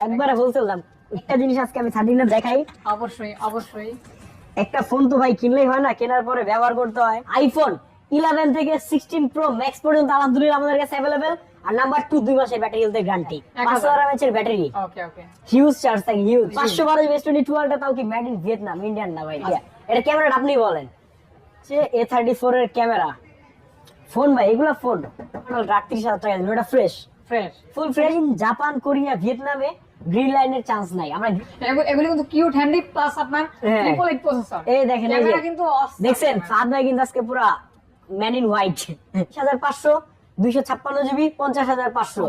একবারে বলছিলাম একটা জিনিস আজকে আমি থার্টিনে দেখাই। অবশ্যই অবশ্যই। একটা ফোন তো ভাই কিনলেই হয় না কেনার পরে ব্যবহার করতে হয়। আইফোন ইলেভেন থেকে সিক্সটিন প্রো ম্যাক্স পর্যন্ত আলহামদুলিল্লাহ আমাদের কাছে অ্যাভেলেবেল আর নাম্বার টু দুই মাসের ব্যাটারি হেলথের গ্যারান্টি পাঁচশো। আরাম এর ব্যাটারি হিউজ চার্জ থাকে হিউজ পাঁচশো বারো টোয়েন্টি তাও কি মেড ইন ভিয়েতনাম ইন্ডিয়ান না ভাই? আচ্ছা। এটা ক্যামেরাটা আপনি বলেন। যে এ থার্টি ফোর এর ক্যামেরা ফোন ভাই এগুলা ফোন আটত্রিশ হাজার টাকা এটা fresh fresh full fresh in Japan Korea ভিয়েতনামে green লাইনের চান্স নাই। আমরা এগুলি কিন্তু কিউট হ্যান্ডি প্লাস আপনার। ট্রিপল এইট প্রসেসর এই দেখেন এই কিন্তু দেখছেন। ভাই কিন্তু আজকে পুরা ম্যান ইন হোয়াইট হাজার পাঁচশো দুইশো ছাপ্পান্ন জিবি পঞ্চাশ হাজার পাঁচশো।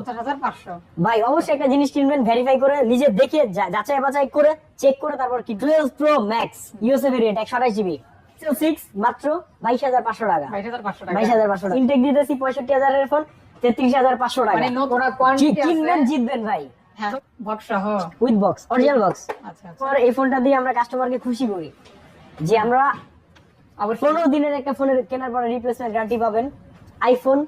ভাই অবশ্যই একটা জিনিস কিনবেন ভেরিফাই করে নিজে দেখে যাচাই বাছাই করে চেক করে তারপর কি? Twelve pro max USA variant একশো আঠাশ জিবি সিক্স মাত্র বাইশ হাজার পাঁচশো টাকা। বাইশ হাজার পাঁচশো টাকা। ইনটেক দিতেছি পঁয়ষট্টি হাজারের ফোন তেত্রিশ হাজার পাঁচশো টাকা। মানে কিনবেন জিতবেন ভাই। হ্যাঁ। বক্স সহ। উইথ বক্স অরিজিনাল বক্স আচ্ছা আচ্ছা। এই ফোনটা দিয়ে আমরা কাস্টমারকে খুশি করি যে আমরা অবশ্যই। পনেরো দিনের একটা ফোনের কেনার পরে রিপ্লেসমেন্ট গ্যারান্টি পাবেন। আইফোন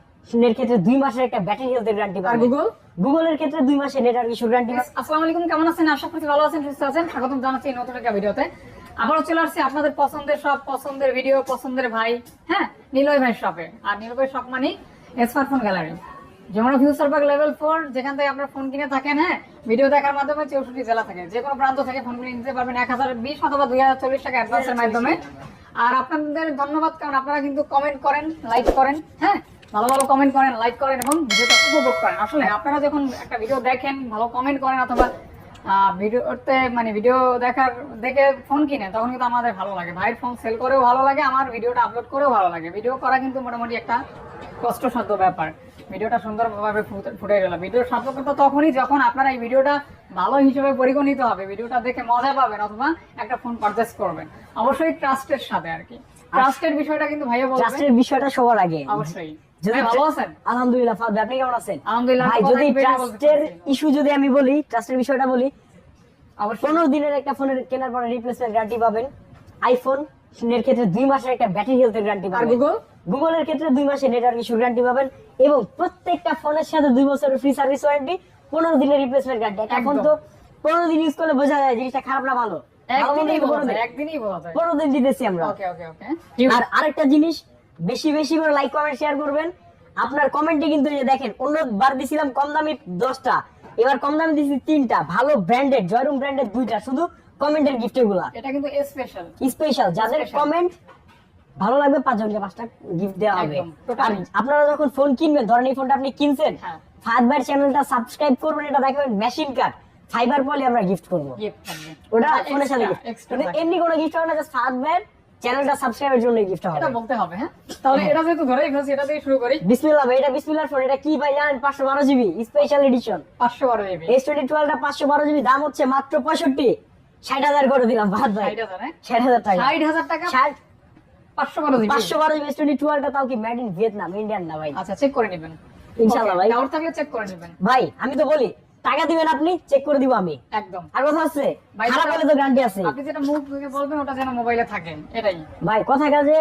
এর ক্ষেত্রে দুই মাসের একটা ব্যাটারি হেলথের গ্যারান্টি পাবেন। গুগল গুগলের ক্ষেত্রে দুই মাসের নেটওয়ার্ক ইস্যু গ্যারান্টি আসসালামু আলাইকুম কেমন আছেন? আশা করছি ভালো আছেন সুস্থ আছেন। স্বাগতম জানাচ্ছি নতুন একটা ভিডিওতে। আবারও চলে আসছি আপনাদের পছন্দের সব পছন্দের ভিডিও পছন্দের ভাই হ্যাঁ? নিলয় ভাই শপে আর নিলয় ভাই শপ মানে স্মার্টফোন গ্যালারি যেমন ফিউচার লেভেল ফোর, যেখান থেকে আপনার ফোন কিনে থাকেন হ্যাঁ ভিডিও দেখার মাধ্যমে চৌষট্টি জেলা থেকে। যে কোনো প্রান্ত থেকে ফোন কিনে নিতে পারবেন এক হাজার বিশ অথবা দুই হাজার চল্লিশ টাকা অ্যাডভান্সের মাধ্যমে। আর আপনাদের ধন্যবাদ, কারণ আপনারা কিন্তু কমেন্ট করেন লাইক করেন হ্যাঁ ভালো ভালো কমেন্ট করেন লাইক করেন এবং ভিডিওটা উপভোগ করেন। আসলে আপনারা যখন একটা ভিডিও দেখেন, ভালো কমেন্ট করেন অথবা ভিডিওতে মানে ভিডিও দেখার, দেখে ফোন কিনে, তখন কিন্তু আমাদের ভালো লাগে। ভাইয়ের ফোন সেল করেও ভালো লাগে, আমার ভিডিওটা আপলোড করেও ভালো লাগে। ভিডিও করা কিন্তু মোটামুটি একটা কষ্টসাধ্য ব্যাপার। ভিডিওটা সুন্দরভাবে ফুটে- গেল। ভিডিওর সার্থকতা তখনই যখন আপনারা এই ভিডিওটা ভালো হিসেবে পরিগণিত হবে ভিডিওটা দেখে মজা পাবেন অথবা একটা ফোন পারচেস করবেন। অবশ্যই ট্রাস্টের সাথে আর কি। ট্রাস্টের বিষয়টা কিন্তু ভাইয়া বলবেন? ট্রাস্টের বিষয়টা সবার আগে। অবশ্যই। আলহামদুলিল্লাহ আপনি কেমন আছেন? আলহামদুলিল্লাহ ভাই যদি কি বেশি বলতে ট্রাস্টের ইস্যু যদি আমি বলি ট্রাস্টের বিষয়টা বলি পনেরো দিনের একটা ফোনের কেনার পরে রিপ্লেসমেন্ট গ্যারান্টি পাবেন। আইফোন এর ক্ষেত্রে দুই মাসের একটা ব্যাটারি হেলথের গ্যারান্টি আর পাবেন। গুগল গুগলের ক্ষেত্রে দুই মাসের নেটওয়ার্ক ইস্যু গ্যারান্টি পাবেন এবং প্রত্যেকটা ফোনের সাথে দুই বছরের ফ্রি সার্ভিস ওয়ারেন্টি পনেরো দিনের রিপ্লেসমেন্ট গ্যারান্টি এখন তো পনেরো দিন ইউজ করলে বোঝা যায় জিনিসটা খারাপ না ভালো। পনেরো দিন। দিতেছি আমরা। আর আরেকটা জিনিস বেশি বেশি করে লাইক কমেন্ট শেয়ার করবেন। আপনার কমেন্টে কিন্তু যে দেখেন অন্য বার দিছিলাম কম দামি দশটা এবার কম দামি দিছি তিনটা। ভালো ব্র্যান্ডেড জয়রুম ব্র্যান্ডেড দুইটা শুধু কমেন্টের গিফট এগুলা। এটা কিন্তু স্পেশাল স্পেশাল যাদের কমেন্ট ভালো লাগবে পাঁচজনকে পাঁচটা গিফট দেওয়া হবে। আর আপনারা যখন ফোন কিনবেন ধরেন এই ফোনটা আপনি কিনছেন। ফাহাদ ভাইয়ের চ্যানেলটা সাবস্ক্রাইব করবেন এটা দেখাবেন মেশিন কার্ড ফাইবার পলি আমরা গিফট করব। ওটা ফোনের সাথে। এমনি কোনো গিফট হবে না জাস্ট ফাহাদ ভাইয়ের চ্যানেলটা সাবস্ক্রাইবের জন্য গিফট হবে। এটা বলতে হবে হ্যাঁ? তাহলে এটা যেহেতু ধরেই ফেলছি এটা দিয়ে শুরু করি। বিসমিল্লাহ ভাই এটা বিসমিল্লাহর ফোন এটা কি ভাই জানেন? পাঁচশো বারো জিবি স্পেশাল এডিশন পাঁচশো বারো জিবি এস টোয়েন্টি টুয়েলভটা পাঁচশো বারো জিবি দাম হচ্ছে মাত্র পঁয়ষট্টি। ষাট হাজার করে দিলাম ভাত ভাই ষাট হাজার হ্যাঁ? ষাট হাজার টাকা। ষাট হাজার টাকা? ষাট পাঁচশো বারো পাঁচশো বারো জিবি এস তাও কি মেড ইন ভিয়েতনাম ইন্ডিয়ান না ভাই? আচ্ছা চেক করে নেবেন। ইনশাল্লাহ ভাই। ডাউট থাকলে চেক করে নেবেন। ভাই আমি তো বলি টাকা দিবেন আপনি চেক করে দিব আমি। একদম। আর কথা হচ্ছে ভাই, খারাপ হলে তো গ্যারান্টি আছে। আপনি যেটা মুখ থেকে বলবেন ওটা যেন মোবাইলে থাকে এটাই। ভাই কথা কাজে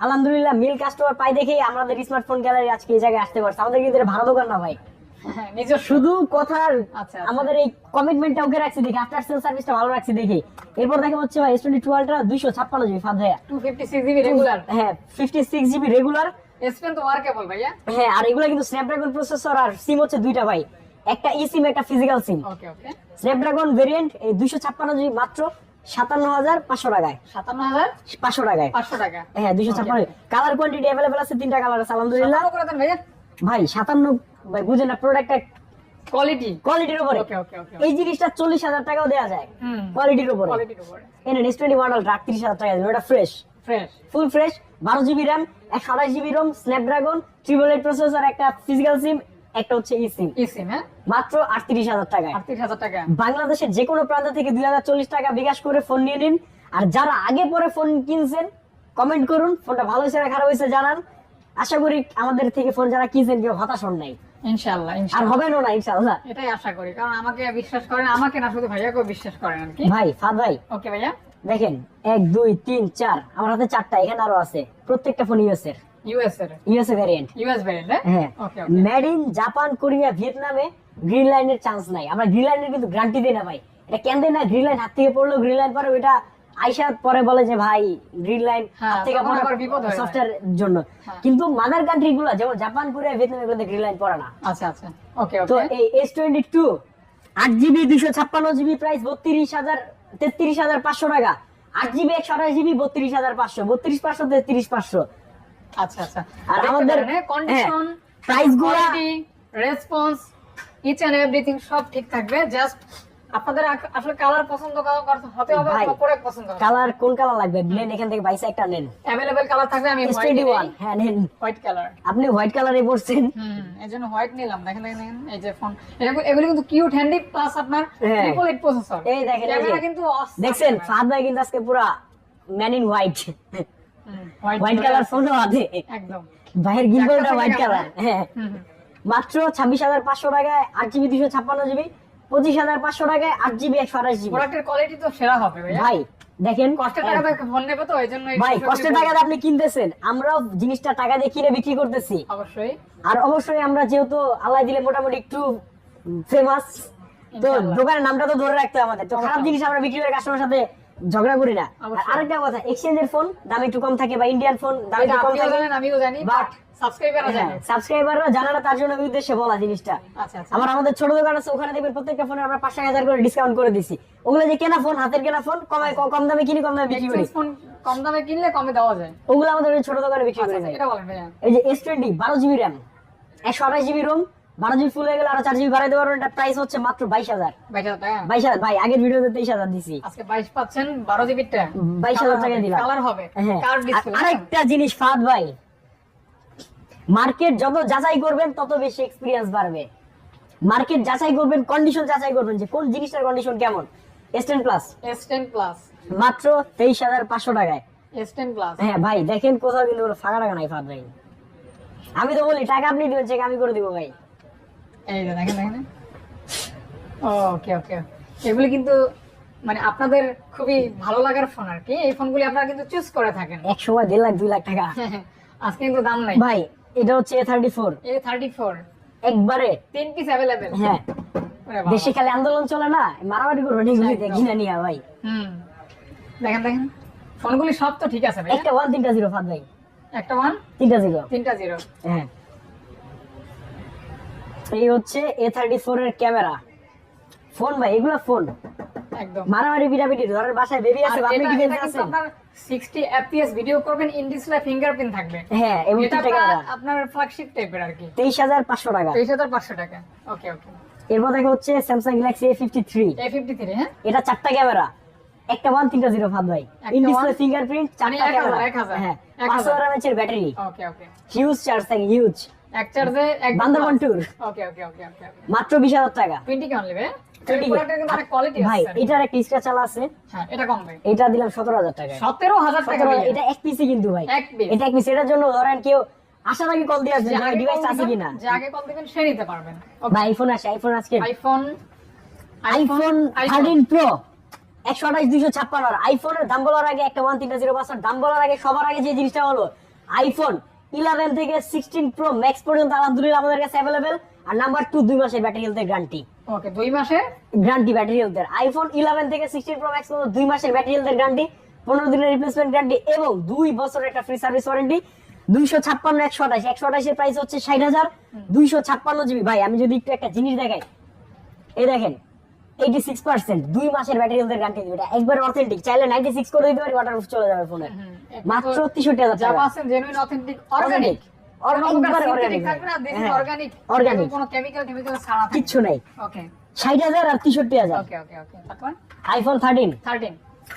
আলহামদুলিল্লাহ মিল কাস্টমার পাই দেখেই আমাদের স্মার্টফোন গ্যালারি আজকে এই জায়গায় আসতে পারছে। আমাদের কিন্তু ভালো দোকান না ভাই। শুধু কথার আচ্ছা, আচ্ছা। আমাদের এই কমিটমেন্টটা ওকে রাখছি দেখি আফটার সেল সার্ভিসটা ভালো রাখছি দেখি। এরপর দেখা হচ্ছে ভাই এস টোয়েন্টি টুয়েলভটা দুইশো ছাপ্পান্ন জিবি ফাঁদ ভাইয়া two fifty six GB regular হ্যাঁ ফিফটি সিক্স জিবি রেগুলার এসপেন তো ওয়ার্কেবল ভাইয়া। হ্যাঁ আর এগুলো কিন্তু স্ন্যাপড্রাগন প্রসেসর আর সিম হচ্ছে দুইটা ভাই। একটা ই সিম একটা physical SIM okay okay Snapdragon variant এই দুইশো ছাপ্পান্ন জিবি মাত্র সাতান্ন হাজার পাঁচশো টাকায়। সাতান্ন হাজার পাঁচশো টাকায়। পাঁচশো টাকা। হ্যাঁ দুইশো ছাপ্পান্ন। কালার কোয়ান্টিটি অ্যাভেলেবল আছে তিনটা কালার আছে আলহামদুলিল্লাহ। ভাই সাতান্ন ভাই বুঝেন না প্রোডাক্টটা কোয়ালিটি কোয়ালিটির উপরে। এই জিনিসটা চল্লিশ হাজার টাকাও দেওয়া যায় কোয়ালিটির উপরে। এনে টোয়েন্টি আটত্রিশ হাজার টাকা দেবে এটা ফ্রেশ ফ্রেশ ফুল ফ্রেশ বারো জিবি র্যাম একশো আঠাশ GB ROM Snapdragon triple eight processor একটা ফিজিক্যাল সিম একটা হচ্ছে ই সিম ইসিম হ্যাঁ? মাত্র আটত্রিশ হাজার টাকায়। আটত্রিশ হাজার টাকা বাংলাদেশের যে কোনো প্রান্ত থেকে দুই হাজার চল্লিশ টাকা বিকাশ করে ফোন নিয়ে নিন। আর যারা আগে পরে ফোন কিনছেন কমেন্ট করুন ফোনটা ভালো হয়েছে না খারাপ হয়েছে জানান। আশা করি আমাদের থেকে ফোন যারা কিনছেন কেউ হতাশ হন নাই। ইনশাআল্লাহ আর ইনশাআল্লাহ না ইনশাল্লাহ এটাই আশা করি কারণ আমাকে বিশ্বাস করেন আমাকে না শুধু ভাইয়াকেও বিশ্বাস করেন আর কি। ভাই ফাদ ভাই। ওকে ভাইয়া। দেখেন এক দুই তিন চার আমার হাতে চারটা এখানে আরও আছে। প্রত্যেকটা ফোন ইউএস এর। ইউএস এর? ইউএসএ ভ্যারিয়েন্ট ইউএস ভ্যারিয়েন্ট হ্যাঁ। Okay okay. Made in Japan Korea ভিয়েতনামে green লাইনের চান্স নাই। আমরা গ্রিন লাইনের কিন্তু গ্যারান্টি দিই না ভাই। এটা কেন না? গ্রিন লাইন হাত থেকে পড়ল গ্রিন লাইন পরে ওইটা আইসা পরে বলে যে ভাই গ্রিন লাইন হ্যাঁ, থেকে বিপদ হয়ে সফটওয়্যার জন্য। হ্যাঁ। কিন্তু মাদার কান্ট্রি গুলো যেমন জাপান কোরিয়া ভিয়েতনাম এগুলোতে গ্রিন লাইন পড়ে না। আচ্ছা আচ্ছা। ওকে তো এই এস টোয়েন্টি টু আট জিবি দুইশো ছাপ্পান্ন জিবি প্রাইস বত্রিশ হাজার তেত্রিশ হাজার পাঁচশো টাকা। আট জিবি একশো আঠাশ জিবি বত্রিশ হাজার পাঁচশো। বত্রিশ পাঁচশো তেত্রিশ পাঁচশো। আচ্ছা আচ্ছা। আর আমাদের কন্ডিশন প্রাইসগুলা রেসপন্স ইচ এন্ড এভরিথিং সব ঠিক থাকবে। জাস্ট আপনাদের আসলে কালার পছন্দ করতে হবে ভাই, প্রোডাক্ট পছন্দ কালার কোন কালার লাগবে? নেন এখান থেকে বাইসে একটা নেন। কালার থাকবে আমি টোয়েন্টি ওয়ান হোয়াইট হ্যাঁ নেন। হোয়াইট কালার আপনি হোয়াইট কালারে পড়ছেন হুম এই জন্য হোয়াইট নিলাম। দেখেন দেখেন এই যে ফোন এগুলো কিন্তু কিউট হ্যান্ডি প্লাস আপনার। ট্রিপল এইট প্রসেসর এই দেখেন, ক্যামেরা কিন্তু দেখছেন। ফাহাদ ভাই কিন্তু আজকে পুরা man in white white colour. ফোনও আছে। একদম। ভাইয়ের হোয়াইট কালার। হ্যাঁ। মাত্র ছাব্বিশ হাজার পাঁচশো টাকায় আট জিবি দুশো ছাপ্পান্ন জিবি পঁচিশ হাজার পাঁচশো টাকায় আট জিবি একশো আঠাশ জিবি প্রোডাক্টের কোয়ালিটি তো সেরা হবে ভাই দেখেন কষ্টের টাকা ফোন নেবে তো ভাই কষ্টের আপনি কিনতেছেন আমরাও জিনিসটা টাকা দিয়ে কিনে বিক্রি করতেছি। অবশ্যই। আর অবশ্যই আমরা যেহেতু আল্লাহ দিলে মোটামুটি একটু ফেমাস তো দোকানের নামটা তো ধরে রাখতে হবে আমাদের। তো খারাপ জিনিস আমরা বিক্রি করে কাস্টমার সাথে ঝগড়া করি না। আরেকটা কথা এক্সচেঞ্জের ফোন দাম একটু কম থাকে বা ইন্ডিয়ান ফোন দাম একটু কম থাকে আমিও জানি বাট সাবস্ক্রাইবাররা তার জন্য উদ্দেশ্যে বলা জিনিসটা। আচ্ছা আচ্ছা। আমার আমাদের ছোট দোকান আছে ওখানে দেখবেন প্রত্যেকটা ফোনে আমরা পাঁচ হাজার করে ডিসকাউন্ট করে দিছি। ওগুলো যে কেনা ফোন হাতের কেনা ফোন কমে কম দামে কিনি কম দামে বিক্রি করি। ফোন কম দামে কিনলে কমে দেওয়া যায়। ওগুলো আমাদের ছোট দোকানে বিক্রি করে যায়। এই যে এস টোয়েন্টি বারো জিবি র্যাম একশো আঠাশ জিবি রোম বারো জিবি ফুল হয়ে গেলে আরও চার জিবি বাড়াইতে পারবেন। এটা প্রাইস হচ্ছে মাত্র বাইশ হাজার। বাইশ হাজার ভাই আগের ভিডিওতে তেইশ হাজার দিছি। আজকে বাইশ পাচ্ছেন বারো জিবিটা বাইশ হাজার টাকা দিলাম। কালার হবে। হ্যাঁ। ডিসপ্লে আরেকটা জিনিস ফাদ ভাই। মার্কেট যত যাচাই করবেন তত বেশি এক্সপিরিয়েন্স বাড়বে। মার্কেট যাচাই করবেন কন্ডিশন যাচাই করবেন যে কোন জিনিসটার কন্ডিশন কেমন। S ten plus S ten plus মাত্র তেইশ হাজার পাঁচশো টাকায়। এস টেন প্লাস হ্যাঁ ভাই দেখেন কোথাও কিন্তু কোনো ফাঁকা টাকা নাই ফাদ ভাই। আমি তো বলি টাকা আপনি দিবেন চেক আমি করে দিব ভাই। এই দেখেন দেখেন ওকে ওকে এগুলি কিন্তু মানে আপনাদের খুবই ভালো লাগার ফোন আর কি। এই ফোনগুলি আপনারা কিন্তু চুজ করে থাকেন। এক সময় দেড় লাখ দুই লাখ টাকা। আজকে কিন্তু দাম নাই। ভাই এটা হচ্ছে এ থার্টি ফোর এই থার্টি ফোর একবারে। তিন পিস অ্যাভেলেবেল হ্যাঁ। দেশে খালি আন্দোলন চলে না মারামারি একদম। ঘিনা নিয়া ভাই। হুম। দেখেন দেখেন। ফোনগুলি সব তো ঠিক আছে ভাই একটা ওয়ান তিনটা জিরো ফাদ ভাই। একটা ওয়ান তিনটা জিরো। তিনটা জিরো। হ্যাঁ। এই হচ্ছে এ থার্টি ফোর এর ক্যামেরা। ফোন ভাই এগুলো ফোন। একদম। মারামারি পিটাপিটি ধরেন বাসায় বেবি আছে আপনি ডিফেন্স আছেন। 60 fps ভিডিও করবেন ইন ডিসপ্লে ফিঙ্গারপ্রিন্ট থাকবে। হ্যাঁ এবং এটা আপনার- ফ্ল্যাগশিপ টাইপের আর কি। তেইশ হাজার পাঁচশো টাকা। 23500 টাকা। ওকে ওকে এরপর দেখা হচ্ছে Samsung Galaxy A fifty three A53 হ্যাঁ? এটা চারটা ক্যামেরা। একটা ওয়ান তিনটা জিরো ভাই। একটা ইন ডিসপ্লে ফিঙ্গারপ্রিন্ট চারটা মানে ক্যামেরা। হ্যাঁ। Battery okay okay huge charge থাকে হিউজ এক চার্জে এক বান্দরবান ট্যুর ওকে ওকে ওকে ওকে মাত্র বিশ হাজার টাকা। 20 কে অনলি ভাই 20 কে। প্রোডাক্টের কিন্তু অনেক কোয়ালিটি ভাই আছে। এটার একটা স্ক্র্যাচ চালা আছে। হ্যাঁ এটা কম ভাই এটা দিলাম সতেরো হাজার টাকা। 17000 টাকা এটা এক পিসি কিন্তু ভাই। এক piece। এটা এক পিস এটার জন্য ধরেন কেউ আসার আগে কল দিয়ে আসবে যে যে ডিভাইস আছে কিনা? যে আগে কল দিবেন সে নিতে পারবেন। ভাই আইফোন আছে আইফোন আজকে। আইফোন আইফোন প্রো একশো আঠাশ দুইশো ছাপ্পান্ন। আইফোনের দাম বলার আগে একটা ওয়ান তিনটা জিরো পাঁচশো দাম বলার আগে সবার আগে যে জিনিসটা হলো আইফোন ইলেভেন থেকে সিক্সটিন প্রো ম্যাক্স পর্যন্ত আলহামদুলিল্লাহ আমাদের কাছে অ্যাভেলেবেল আর নাম্বার টু দুই মাসের ব্যাটারি হেলথের গ্যারান্টি ওকে দুই মাসে গ্যারান্টি ব্যাটারি হেলথের আইফোন ইলেভেন থেকে সিক্সটিন প্রো ম্যাক্স পর্যন্ত দুই মাসের ব্যাটারি হেলথের গ্যারান্টি পনেরো দিনের রিপ্লেসমেন্ট গ্যারান্টি এবং দুই বছরের একটা ফ্রি সার্ভিস ওয়ারেন্টি দুইশো ছাপ্পান্ন একশো আঠাশ। একশো আঠাশের প্রাইস হচ্ছে ষাট হাজার। দুইশো ছাপ্পান্ন জিবি। ভাই আমি যদি একটু একটা জিনিস দেখাই। এই দেখেন এইটি সিক্স পার্সেন্ট দুই মাসের ব্যাটারি হেলথের গ্যারান্টি দিবে। এটা একবার অথেন্টিক চাইলে নাইনটি সিক্স করে দিতে পারি ওয়াটার চলে যাবে ফোনে মাত্র তেষট্টি হাজার যা টাকা জেনুইন অথেন্টিক অর্গানিক Organic, একবার organic থাকবে না দিস অর্গানিক কোনো কেমিক্যাল কেমিক্যাল ছাড়া কিচ্ছু নাই। ওকে ষাট হাজার আর তেষট্টি হাজার। ওকে ওকে ওকে তারপর? আইফোন থার্টিন 13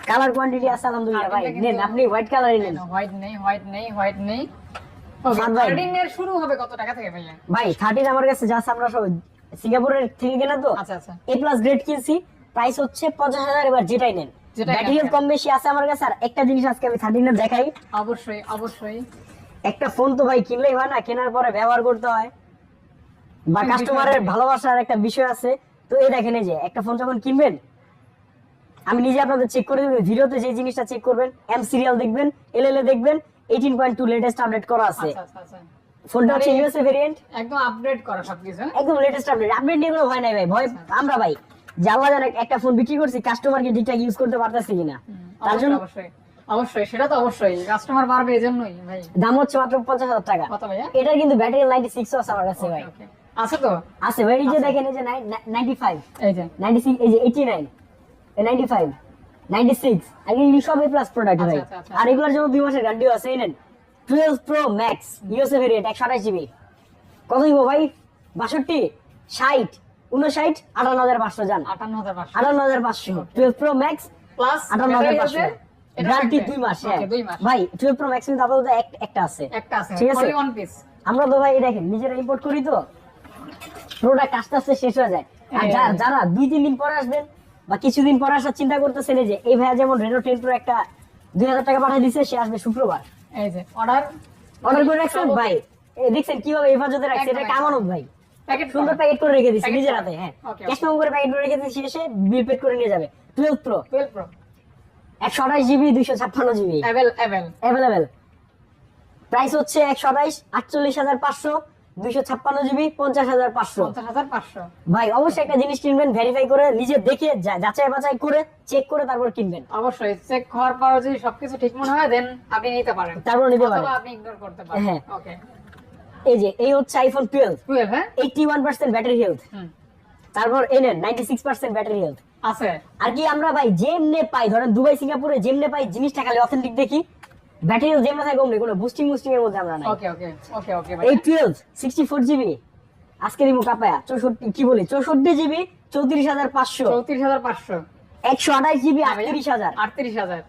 কালার কোয়ান্টিটি আছে আলহামদুলিল্লাহ ভাই 13 টা কিন্তু- নেন আপনি হোয়াইট কালারই নেন। হোয়াইট নেই হোয়াইট নেই হোয়াইট নেই। ওকে সাত ভাই। 13 এর শুরু হবে কত টাকা থেকে ভাইয়া? ভাই থার্টিন আমার কাছে যা আমরা সব সিঙ্গাপুরের থেকে কেনা তো? আচ্ছা আচ্ছা। এ প্লাস গ্রেড কিনছি। প্রাইস হচ্ছে পঞ্চাশ হাজার এবার যেটাই নেন। যেটাই নেন, ব্যাটারি হ্যাঁ। কম বেশি আছে আমার কাছে আর একটা জিনিস আজকে আমি দেখাই। অবশ্যই অবশ্যই। একটা ফোন তো ভাই কিনলেই হয় না কেনার পরে ব্যবহার করতে হয়। বা কাস্টমারের ভালোবাসার একটা বিষয় আছে। তো এই দেখেন এই যে একটা ফোন যখন কিনবেন আমি নিজে আপনাদের চেক করে দেবেন ভিডিওতে যে জিনিসটা চেক করবেন এম সিরিয়াল দেখবেন এল এল দেখবেন eighteen point two latest update করা আছে। আচ্ছা আচ্ছা আচ্ছা। ফোনটা হচ্ছে ইউএসএ ভেরিয়েন্ট একদম আপডেট করা সবকিছু হ্যাঁ? একদম লেটেস্ট আপডেট আপডেট নিয়ে কোনো ভয় নাই ভাই ভয় আমরা ভাই। জানলা জানা একটা ফোন বিক্রি করছি কাস্টমারকে ঠিকঠাক ইউজ করতে পারতেছি কিনা। তার জন্য অবশ্যই। অবশ্যই সেটা তো অবশ্যই। কাস্টমার বাড়বে এজন্যই ভাই। দাম হচ্ছে মাত্র পঞ্চাশ হাজার টাকা। কত ভাইয়া? এটা কিন্তু ব্যাটারি নাইনটি সিক্স আছে আমার কাছে ভাই. আছে তো? আছে ভাই এই যে দেখেন এই যে নাইনটি ফাইভ এই যে। নাইনটি সিক্স এই যে eighty nine ninety five ninety six এগুলি সব এ প্লাস প্রোডাক্ট ভাই। আচ্ছা, আচ্ছা। আর এগুলোর জন্য দুই মাসের গ্যারান্টিও আছে এই নেন। Twelve pro max USA variant একশো আঠাশ জিবি কত দিব ভাই? বাষট্টি? ষাট? উনষাট আটান্ন হাজার পাঁচশো যান আটান্ন হাজার পাঁচশো। আটান্ন হাজার পাঁচশো। টুয়েলভ প্রো ম্যাক্স প্লাস আটান্ন হাজার পাঁচশো। গ্যারান্টি দুই মাস হ্যাঁ। ভাই টুয়েলভ প্রো ম্যাক্স কিন্তু আপাতত এক- একটা আছে। একটা আছে ঠিক আছে। আমরা তো ভাই দেখেন নিজেরা ইম্পোর্ট করি তো। প্রোডাক্ট আস্তে আস্তে শেষ হয়ে যায়। আর যারা দুই তিন দিন পরে আসবেন বা কিছুদিন পরে আসার চিন্তা করতেছেন যে এই ভাইয়া যেমন রেনো টেন প্রো একটা দুই হাজার টাকা পাঠিয়ে দিচ্ছে সে আসবে শুক্রবার। এই যে অর্ডার অর্ডার করে রাখছেন? ভাই দেখছেন কীভাবে হেফাজতে রাখছে? এটা কামানত ভাই। প্যাকেট সুন্দর প্যাকেট করে রেখে দিচ্ছি নিজের হাতে হ্যাঁ। ক্যাশ করে প্যাকেট করে রেখে বিল পেড করে নিয়ে যাবে। টুয়েলভ প্রো 12 প্রো জিবি দুইশো ছাপ্পান্ন GB avail avail available price হচ্ছে একশো আঠাইশ আটচল্লিশ হাজার পাঁচশো। দুইশো ছাপ্পান্ন জিবি পঞ্চাশ হাজার পাঁচশো। ভাই অবশ্যই একটা জিনিস কিনবেন ভেরিফাই করে নিজে দেখে যাচাই বাছাই করে চেক করে তারপর কিনবেন। অবশ্যই চেক হওয়ার পর যদি সবকিছু ঠিক মনে হয় দেন আপনি নিতে পারেন। তারপর নিতে পারেন। আপনি ইগনোর করতে পারেন। হ্যাঁ। ওকে এই যে এই হচ্ছে আইফোন টুয়েলভ 12 হ্যাঁ? Eighty one percent battery health তারপর এনেন ninety six percent battery health আছে। আর কি আমরা ভাই যেমনে পাই ধরেন দুবাই সিঙ্গাপুরে যেমনে পাই জিনিসটা খালি অথেন্টিক দেখি। ব্যাটারি হেলথ যেমন থাকে অমনি কোনো বুস্টিং মুস্টিং এর মধ্যে আমরা নাই। ওকে ওকে ওকে ওকে ভাই এই টুয়েলভ সিক্সটি ফোর জিবি আজকে দিব কাপায়া চৌষট্টি কি বলি চৌষট্টি জিবি চৌত্রিশ হাজার পাঁচশো। চৌত্রিশ হাজার পাঁচশো। একশো আঠাশ জিবি আটত্রিশ হাজার। আটত্রিশ হাজার।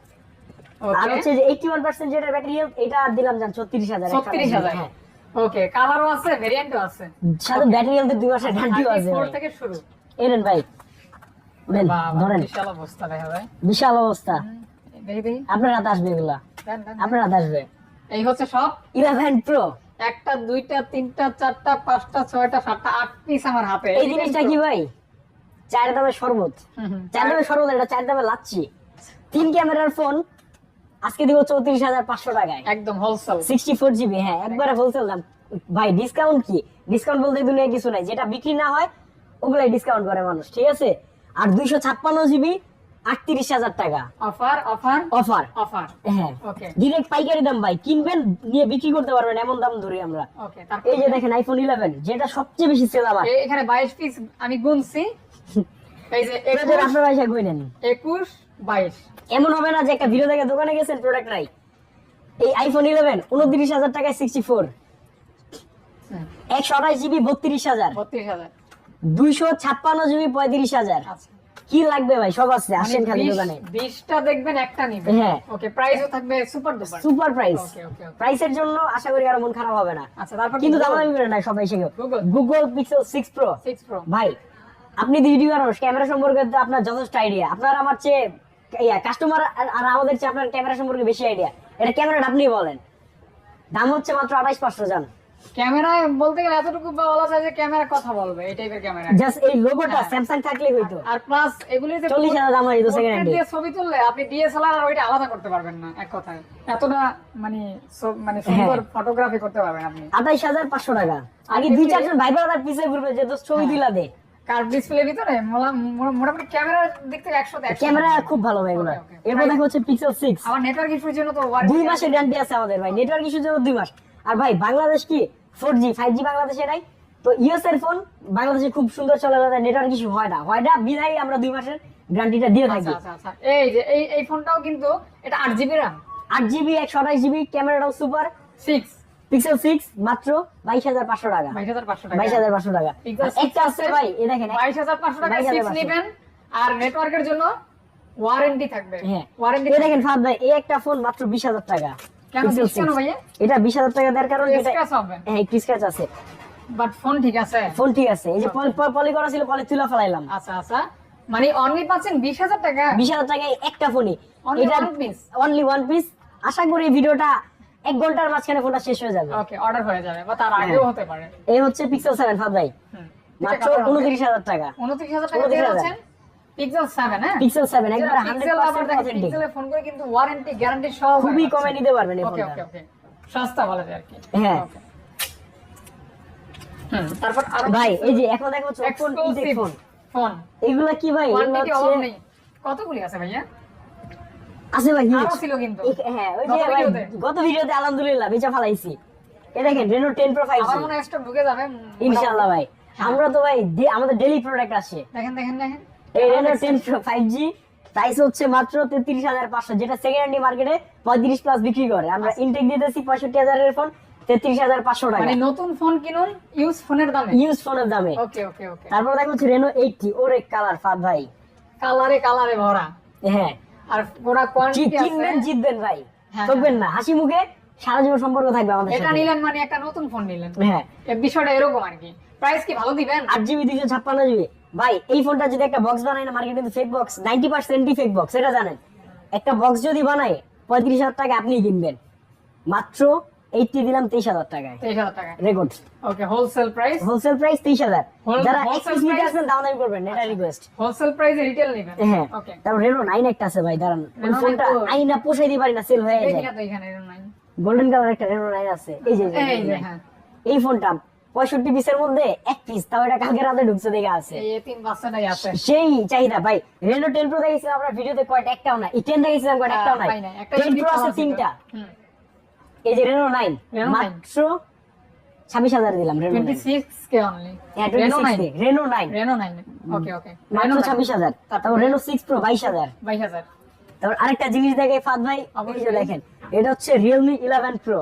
আর হচ্ছে যে এইটি ওয়ান পার্সেন্ট যেটা ব্যাটারি হেলথ এটা দিলাম জান ছত্রিশ হাজার ছত্রিশ হাজার। হ্যাঁ। ওকে কালারও আছে ভেরিয়েন্টও আছে। সাথে ব্যাটারি হেলথের দুই মাসের ঘান্টিও আছে। 34 ভাই। থেকে শুরু। এনেন ভাই। ধরেন। বিশাল অবস্থা যায় বিশাল অবস্থা। আপনার হাতে আসবে এগুলা। আপনার আসবে। এই হচ্ছে সব? ইলেভেন প্রো একটা দুইটা তিনটা চারটা পাঁচটা ছয়টা সাতটা আট পিস আমার হাতে। এই জিনিসটা কি ভাই? চার শরবত। চার শরবত এটা চার দামে লাচ্ছি। তিন ক্যামেরার ফোন আজকে দিব চৌত্রিশ হাজার পাঁচশো টাকায়। একদম হোলসেল সিক্সটি ফোর জিবি হ্যাঁ একবারে হোলসেল দাম। ভাই ডিসকাউন্ট কি? ডিসকাউন্ট বলতে দুনিয়া কিছু নাই। যেটা বিক্রি না হয় ওগুলাই ডিসকাউন্ট করে মানুষ ঠিক আছে? আর দুইশো ছাপ্পান্ন জিবি আটত্রিশ হাজার টাকা। Offer offer? অফার। অফার। হ্যাঁ। ডিরেক্ট পাইকারি দাম ভাই কিনবেন নিয়ে বিক্রি করতে পারবেন এমন দাম ধরি আমরা। এই যে দেখেন আইফোন ইলেভেন যেটা সবচেয়ে বেশি সেল আমার। এখানে বাইশ পিস আমি গুনছি। এই যে একুশ আপনার পয়সা কই নেন। একুশ বাইশ। এমন হবে না যে একটা ভিডিও দেখে দোকানে গেছেন প্রোডাক্ট নাই। এই আইফোন ইলেভেন উনত্রিশ হাজার টাকায় সিক্সটি ফোর একশো আঠাশ জিবি বত্রিশ হাজার। বত্রিশ হাজার। দুইশো ছাপ্পান্ন জিবি পঁয়ত্রিশ হাজার। আচ্ছা। কি লাগবে ভাই? সব আছে আসেন মানে খালি বিশ- দোকানে। বিশটা দেখবেন একটা নিবেন। হ্যাঁ। ওকে প্রাইসও থাকবে super duper super price okay okay প্রাইসের জন্য আশা করি আর মন খারাপ হবে না। আচ্ছা তারপর কিন্তু দামাদামি করে না সবাই সে Google। Google Pixel six pro six pro ভাই আপনি ভিডিও মানুষ ক্যামেরা সম্পর্কে তো আপনার যথেষ্ট আইডিয়া আপনার আমার চেয়ে কাস্টমার আর আমাদের চেয়ে আপনার ক্যামেরা সম্পর্কে বেশি আইডিয়া এটা ক্যামেরাটা আপনি বলেন। দাম হচ্ছে মাত্র আঠাইশ পাঁচশো জান। ক্যামেরায় বলতে গেলে এতটুকু বলা যায় যে ক্যামেরা কথা বলবে এই টাইপের ক্যামেরা। জাস্ট এই লোগোটা স্যামসাং থাকলে হইতো। আর প্লাস দাম হয় সেকেন্ড দিয়ে ছবি তুললে আপনি ডিএসএলআর আর ওইটা আলাদা করতে পারবেন না এক কথায়। এতটা মানে মানে সুন্দর হ্যাঁ। ফটোগ্রাফি করতে পারবেন আপনি। আঠাইশ হাজার পাঁচশো টাকা। আগে দুই চারজন ভাই ব্রাদার পিছে ঘুরবে যে দোস্ত ছবি তুলা দে। কার্ভ ডিসপ্লে ভিতরে? মোটামুটি ক্যামেরার দিক থেকে একশো ক্যামেরা খুব ভালো ভাই এগুলো. এরপর দেখো হচ্ছে পিক্সেল সিক্স আমার নেটওয়ার্ক ইস্যুর জন্য তো দুই। মাসের গ্যারান্টি আছে আমাদের ভাই। নেটওয়ার্ক ইস্যুর জন্য দুই মাস। আর ভাই বাংলাদেশ কি ফোর জি ফাইভ জি বাংলাদেশে নাই? তো ইউএস এর ফোন বাংলাদেশে খুব সুন্দর চলে যাবে নেটওয়ার্ক ইস্যু হয় না। হয় না বিধাই আমরা দুই মাসের গ্যারান্টিটা দিয়ে থাকি। আচ্ছা আচ্ছা আচ্ছা। এই যে এই এই ফোনটাও কিন্তু এটা আট জিবি র্যাম আট জিবি একশো আঠাশ জিবি ক্যামেরাটাও সুপার সিক্স পিক্সেল সিক্স মাত্র বাইশ হাজার পাঁচশো টাকা। বাইশ হাজার পাঁচশো টাকা। বাইশ হাজার পাঁচশো টাকা। আর একটা আছে ভাই এ দেখেন বাইশ হাজার পাঁচশো টাকা 22,500 সিক্স নেবেন আর নেটওয়ার্কের জন্য ওয়ারেন্টি থাকবে। হ্যাঁ। ওয়ারেন্টি দেখেন ফাদ ভাই এই একটা ফোন মাত্র বিশ হাজার টাকা। কেন Pixel বিশ কেন 6 ভাইয়া? এটা বিশ হাজার টাকা দেওয়ার কারণ হ্যাঁ একটু স্ক্র্যাচ আছে। বাট ফোন ঠিক আছে। ফোন ঠিক আছে। এই যে পলি করা ছিল পলি তুলা ফেলাইলাম। আচ্ছা আচ্ছা। মানে অনলি পাচ্ছেন বিশ হাজার টাকা? বিশ হাজার টাকায় একটা ফোনই এটা অনলি ওয়ান পিস আশা করি ভিডিওটা এক ঘণ্টার মাঝখানে ফোনটা শেষ হয়ে যাবে। ওকে অর্ডার হয়ে যাবে বা তার আগেও হতে পারে। এই হচ্ছে পিক্সেল সেভেন ভাই। মাত্র উনত্রিশ হাজার টাকা। উনত্রিশ হাজার টাকা দিয়ে 29,000 হচ্ছেন পিক্সেল সেভেন হ্যাঁ পিক্সেল সেভেন একবার হান্ড্রেড পিক্সেল ফোন করে কিন্তু ওয়ারেন্টি গ্যারান্টি সব খুবই কমে নিতে পারবেন এই ফোনটা ওকে ওকে সস্তা বলা যায় আর কি। হ্যাঁ। হুম, তারপর আরও ভাই এই যে এখন দেখো ফোন ফোন ফোন এগুলা কি ভাই? কতগুলি আছে ভাইয়া? আছে ভাই ছিল কিন্তু। হ্যাঁ ওই যে ভাই গত ভিডিওতে আলহামদুলিল্লাহ বেচা ফালাইছি। এ দেখেন রেনো 10 প্রো 5G আমার মনে হয় স্টক ঢুকে যাবে। ইনশাআল্লাহ ভাই। আমরা তো ভাই আমাদের ডেইলি প্রোডাক্ট আসে। দেখেন দেখেন দেখেন। এই রেনো 10 প্রো 5G প্রাইস হচ্ছে মাত্র 33500 যেটা সেকেন্ড হ্যান্ড মার্কেটে 35 প্লাস বিক্রি করে। আমরা ইনটেক দিতেছি 65000 এর ফোন 33500 টাকা। মানে নতুন ফোন কিনুন ইউজ ফোনের দামে? ইউজ ফোনের দামে। ওকে ওকে ওকে তারপর দেখো হচ্ছে রেনো 80 ওরে কালার ফাদ ভাই। কালারে কালারে ভরা। হ্যাঁ। আর ওরা কোয়ান্টিটি কিনবেন জিতবেন ভাই। হ্যাঁ, ঠকবেন না। হাসি মুখে সারা জীবন সম্পর্ক থাকবে আমাদের এটা নিলেন মানে একটা নতুন ফোন নিলেন। হ্যাঁ। বিষয়টা এরকম আর কি। প্রাইস কি ভালো দিবেন? আট জিবি দুইশো ছাপ্পান্ন জিবি ভাই এই ফোনটা যদি একটা বক্স বানায় না মার্কেটে কিন্তু ফেক বক্স নাইনটি পার্সেন্টই ফেক বক্স এটা জানেন? একটা বক্স যদি বানায় পঁয়ত্রিশ হাজার টাকা আপনি কিনবেন। মাত্র এইটটি দিলাম তেইশ হাজার টাকায়। তেইশ হাজার টাকা record okay wholesale price wholesale price তেইশ হাজার। যারা এক্সপিস নিতে? আসবেন দাম দামি করবেন এটা রিকোয়েস্ট হোলসেল প্রাইসে রিটেল নেবেন। হ্যাঁ ওকে তারপর রেনো নাইন একটা আছে ভাই দাঁড়ান। ওই ফোনটা 9 Pro। আই না পোষাই দিতে পারি না সেল হয়ে যায়। এইটা গোল্ডেন কালার একটা রেনো নাইন আছে। এই যে এই হ্যাঁ। এই ফোনটা পঁয়ষট্টি পিসের মধ্যে এক পিস তাও এটা কালকে রাতে ঢুকছে দেখে আছে। সেই চাহিদা ভাই রেনো টেন প্রো দেখেছিলাম আমরা ভিডিওতে কয়টা একটাও এই টেন দেখেছিলাম কয়টা একটাও নাই। টেন প্রো আছে তিনটা। এই যে রেনো নাইন মাত্র ছাব্বিশ হাজার দিলাম রেনো সিক্স কে only Reno nine Reno nine Reno nine okay okay মাত্র ছাব্বিশ হাজার। তারপর? রেনো সিক্স প্রো বাইশ হাজার। বাইশ হাজার। তারপর আরেকটা জিনিস দেখে ফাদ ভাই অবশ্যই। দেখেন এটা হচ্ছে রিয়েলমি ইলেভেন প্রো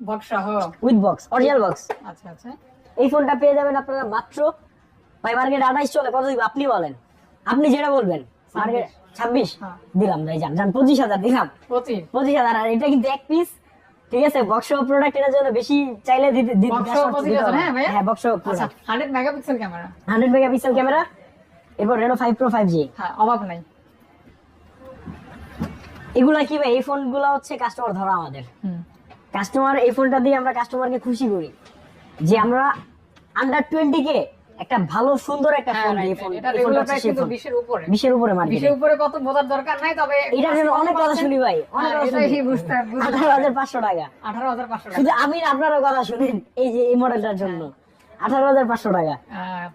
বক্স সহ। উইথ বক্স অরিজিনাল বক্স আচ্ছা আচ্ছা। এই ফোনটা পেয়ে যাবেন আপনারা মাত্র ভাই মার্কেট আঠাইশ চলে কত দিব? আপনি বলেন। আপনি যেটা বলবেন মার্কেট ছাব্বিশ? হ্যাঁ। দিলাম ভাই যান যান পঁচিশ হাজার দিলাম। পঁচিশ। হাজার আর এটা কিন্তু এক পিস ঠিক আছে? বক্স প্রোডাক্ট এটার জন্য বেশি চাইলে দিতে হ্যাঁ box hundred megapixel camera hundred megapixel camera এরপর Reno five pro five G হ্যাঁ অভাব নাই। এগুলা কি ভাই? এই ফোনগুলা হচ্ছে কাস্টমার ধরা আমাদের। কাস্টমার এই ফোনটা দিয়ে আমরা কাস্টমারকে খুশি করি। যে আমরা আন্ডার টোয়েন্টি কে একটা ভালো সুন্দর একটা হ্যাঁ ফোন দিয়ে ফোন এটা কিন্তু ফোন। বিশের উপরে। বিশের উপরে মার্কেটে বিশের উপরে কত বোঝার দরকার নাই তবে এটার জন্য অনেক কথা শুনি ভাই অনেক হ্যাঁ, কথা শুনি। বুঝতে বুঝতে আঠারো হাজার পাঁচশো টাকা। আঠারো হাজার পাঁচশো টাকা। শুধু আমি আপনারও কথা শুনেন এই যে এই মডেলটার জন্য। আঠারো হাজার পাঁচশো টাকা।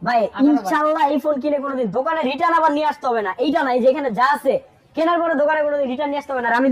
ভাই। ইনশাল্লাহ এই ফোন কিনে কোনোদিন দোকানে রিটার্ন আবার নিয়ে আসতে হবে না। এইটা না এই যেখানে যা আছে কেনার পরে দোকানে কোনোদিন রিটার্ন নিয়ে আসতে হবে না। আর আমি